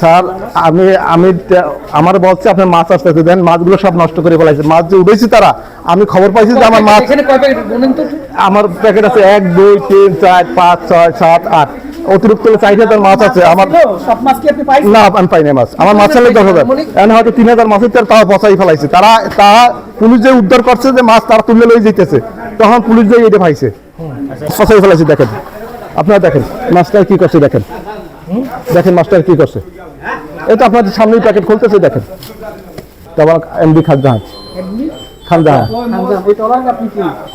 Sir আমি আমি আমার বলছে আপনার মাছ আসতে দেন মাছগুলো সব নষ্ট করে ফেলাইছে। মাছ যে উঠেছি তারা আমি খবর পাইছি যে আমার মাছ এখানে কয় প্যাকেট গুনেন তো। একটু। আমার প্যাকেট আছে এক দুই তিন চার পাঁচ ছয় সাত আট। অতিরিক্ত চার হাজার মাছ আছে। আমার ছিল? সব মাছ কি আপনি পাইছেন? না আমি পাই না মাছ। আমার মাছ চাইলে দশ হাজার। এখন হয়তো তিন হাজার মাছের তেল তাও পচাই ফেলাইছে। তারা তা পুলিশ যে উদ্ধার করছে যে মাছ তারা তুলে লই যেতেছে তখন পুলিশ যে এটা পাইছে। পচাই ফেলাইছে দেখেন। আপনারা দেখেন মাছটা কি করছে দেখেন। দেখেন মাস্টার কি করছে। এই এটা আপনাদের সামনেই প্যাকেট খুলতেছে দেখেন। তারপর এমডি খানজাহান খানজাহান ওই ট্রলারে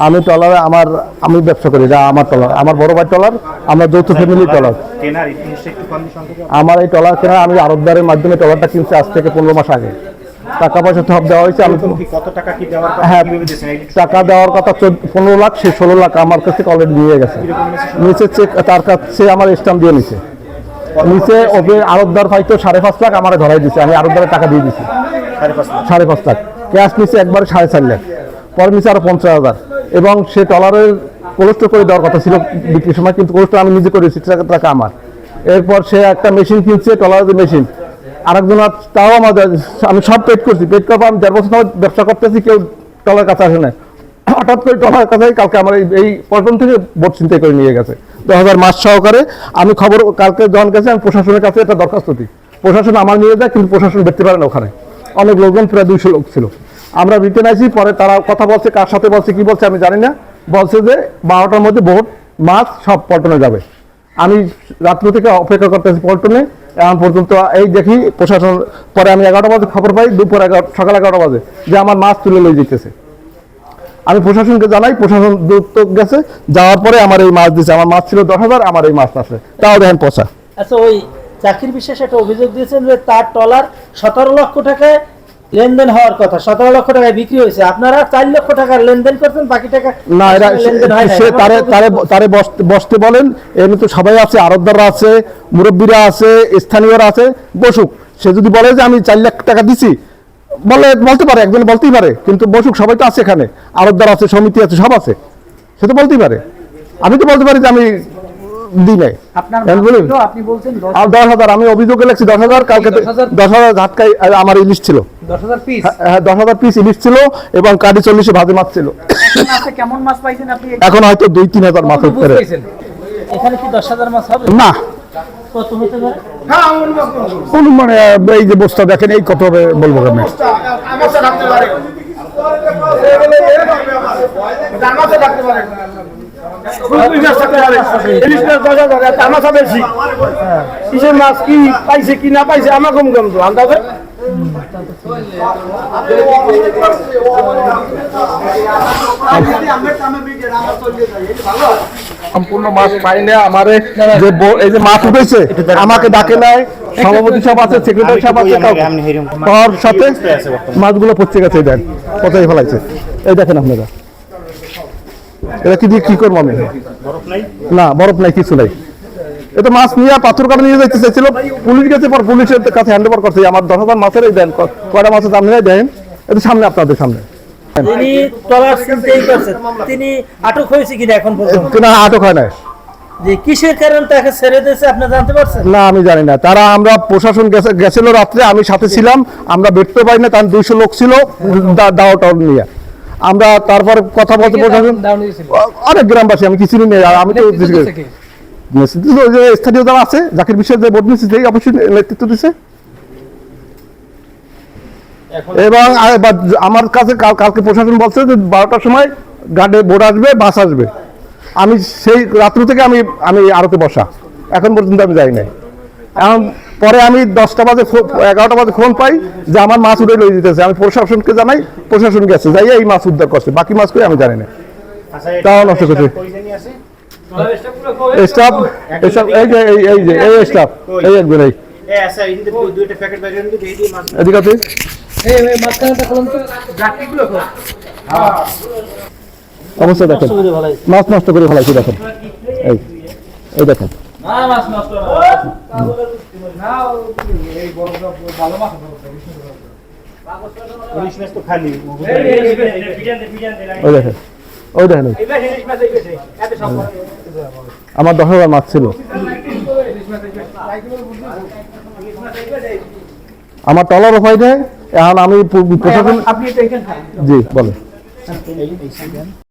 আমি ট্রলারে আমার আমি ব্যবসা করি যা আমার ট্রলার আমার বড় ভাই ট্রলার আমরা যৌথ ফ্যামিলি সংখ্যক আমার এই ট্রলার কেনা আমি আরবদারের মাধ্যমে ট্রলারটা কিনছি আজ থেকে পনেরো মাস আগে। টাকা পয়সা সব দেওয়া হয়েছে আমি কত টাকা কি দেওয়ার কথা হ্যাঁ টাকা দেওয়ার কথা পনেরো লাখ সে ষোলো লাখ আমার কাছে অলরেডি নিয়ে গেছে। নিচে চেক তার কাছে আমার স্টাম্প দিয়ে নিছে। নিচে ওকে আরবদার হয়তো সাড়ে পাঁচ লাখ আমার ধরাই দিছে। আমি আরবদারের টাকা দিয়ে দিছি। সাড়ে পাঁচ লাখ। ক্যাশ নিচে একবারে সাড়ে চার লাখ। পরে নিচে আরও পঞ্চাশ হাজার। এবং সে টলারের কোলেস্টোর করে দেওয়ার কথা ছিল বিক্রির সময় কিন্তু কোলেস্টোর আমি নিজে করেছি টাকা আমার। এরপর সে একটা মেশিন কিনছে টলারের মেশিন আরেকজন আর- তাও আমাদের আমি সব পেট করছি। পেট পর আমি দেড় বছর ধরে ব্যবসা করতেছি কেউ টলার কাছে আসে না হঠাৎ করে টলার কাছে কালকে আমার এই- পল্টন থেকে বোট চিন্তাই করে নিয়ে গেছে। দশ হাজার মাস সহকারে আমি খবর কালকে যখন গেছে, আমি প্রশাসনের কাছে একটা দরখাস্ত দিই। প্রশাসন আমার নিয়ে যায়, কিন্তু প্রশাসন দেখতে পারে না ওখানে। অনেক লোকজন, প্রায় দুইশো লোক ছিল। আমরা রিটেন আইছি, পরে তারা কথা বলছে, কার সাথে বলছে, কি বলছে, আমি জানি না। বলছে যে বারোটার মধ্যে বোট মাছ সব পল্টনে যাবে। আমি রাত্র থেকে অপেক্ষা করতেছি পল্টনে। এখন পর্যন্ত এই দেখি প্রশাসন, পরে আমি এগারোটা বাজে খবর পাই, দুপুর এগারো সকাল এগারোটা বাজে, যে আমার মাছ তুলে লই যেতেছে। আমি প্রশাসনকে জানাই প্রশাসন দ্রুত গেছে। যাওয়ার পরে আমার এই মাছ দিচ্ছে আমার মাছ ছিল দশ হাজার আমার এই মাছ আছে। তাও দেখেন পচা। আচ্ছা ওই চাকরির বিশ্বাস একটা অভিযোগ দিয়েছেন যে তার টলার সতেরো লক্ষ টাকায় লেনদেন হওয়ার কথা। সতেরো লক্ষ টাকায় বিক্রি হয়েছে। আপনারা চার লক্ষ টাকার লেনদেন করছেন বাকি টাকা না এরা সে তারে তারে তারে বসতে- বসতে বলেন। এমনি তো সবাই আছে আরবদাররা আছে মুরব্বীরা আছে স্থানীয়রা আছে বসুক। সে যদি বলে যে আমি চার লাখ টাকা দিছি বলে বলতে পারে একজন বলতেই পারে কিন্তু বসুক সবাই তো আছে এখানে আরবদার আছে সমিতি আছে সব আছে। সে তো বলতেই পারে। আমি তো বলতে পারি যে আমি দিই নাই। দশ আর দশ হাজার আমি অভিযোগে লেখছি দশ হাজার কালকে দশ হাজার? ঝাটকাই আমার ইলিশ ছিল। দশ হাজার পিস হ্যাঁ দশ হাজার পিস ইলিশ ছিল এবং কাটি চল্লিশে ভাজে মাছ ছিল। এখন আছে কেমন মাছ পাইছেন আপনি? এখন হয়তো দুই তিন হাজার মাছ হবে? না। কোন মানে এই যে বস্তা দেখেন এই কত হবে বলব কেন কিসের মাছ কি পাইছে কি না পাইছে আমার কম কম তো আন্দাজে সম্পূর্ণ মাছ পাই না আমারে যে এই যে মাছ উঠেছে আমাকে ডাকে নাই সভাপতি সব আছে সেক্রেটারি সব আছে তার সাথে? মাছগুলো পচে গেছে দেন কোথায় ফেলাইছে। এই দেখেন আপনারা। এটা কি দিয়ে কি করব আমি? না বরফ নাই কিছু নাই। এটা মাছ নিয়ে পাথর কাটা নিয়ে যাইতে চাইছিল পুলিশ গেছে পর পুলিশের কাছে হ্যান্ড ওভার করছে আমার দশ হাজার মাছের এই দেন কয়টা মাছের দাম নিয়ে দেন। এটা সামনে আপনাদের সামনে। তিনি করছেন তিনি আটক হয়েছে কিনা এখন পর্যন্ত? কিনা আটক হয় যে কিসের কারণে তাকে ছেড়ে দিয়েছে আপনি জানতে পারছেন? না আমি জানি না। তারা আমরা প্রশাসন গেছে গেছিল রাত্রে আমি সাথে ছিলাম। আমরা বেরতে পারি না তার দুইশো লোক ছিল দাও নিয়ে। আমরা তারপর কথা বলতে প্রশাসন অনেক গ্রামবাসী আমি কিছু নেই আমি তো স্থানীয় যারা আছে জাকির বিশ্বের যে বোর্ড সেই অবশ্যই নেতৃত্ব দিচ্ছে এবং আমার কাছে কাল কালকে প্রশাসন বলছে যে বারোটার সময় গার্ডে বোর্ড আসবে বাস আসবে। আমি সেই রাত্র থেকে আমি আমি আরতে বসা। এখন পর্যন্ত আমি যাই নাই। এখন পরে আমি দশটা বাজে এগারোটা বাজে ফোন পাই যে আমার মাছ উঠে লই দিতেছে আমি প্রশাসনকে জানাই প্রশাসন গেছে যাই এই মাছ উদ্ধার করছে। বাকি মাছ করে আমি জানি না। আচ্ছা তাও নষ্ট করছে। স্টাফ স্টাফ এই যে এই যে এই স্টাফ এই একজন এই। আচ্ছা এদিকে দেখেন। মাছ নষ্ট করে ফেলাইছি দেখেন। এই এই দেখেন। আমার দশ হাজার মাছ ছিল। আমার টলার উপায় নেই। এখন আমি প্রশাসন জি বলে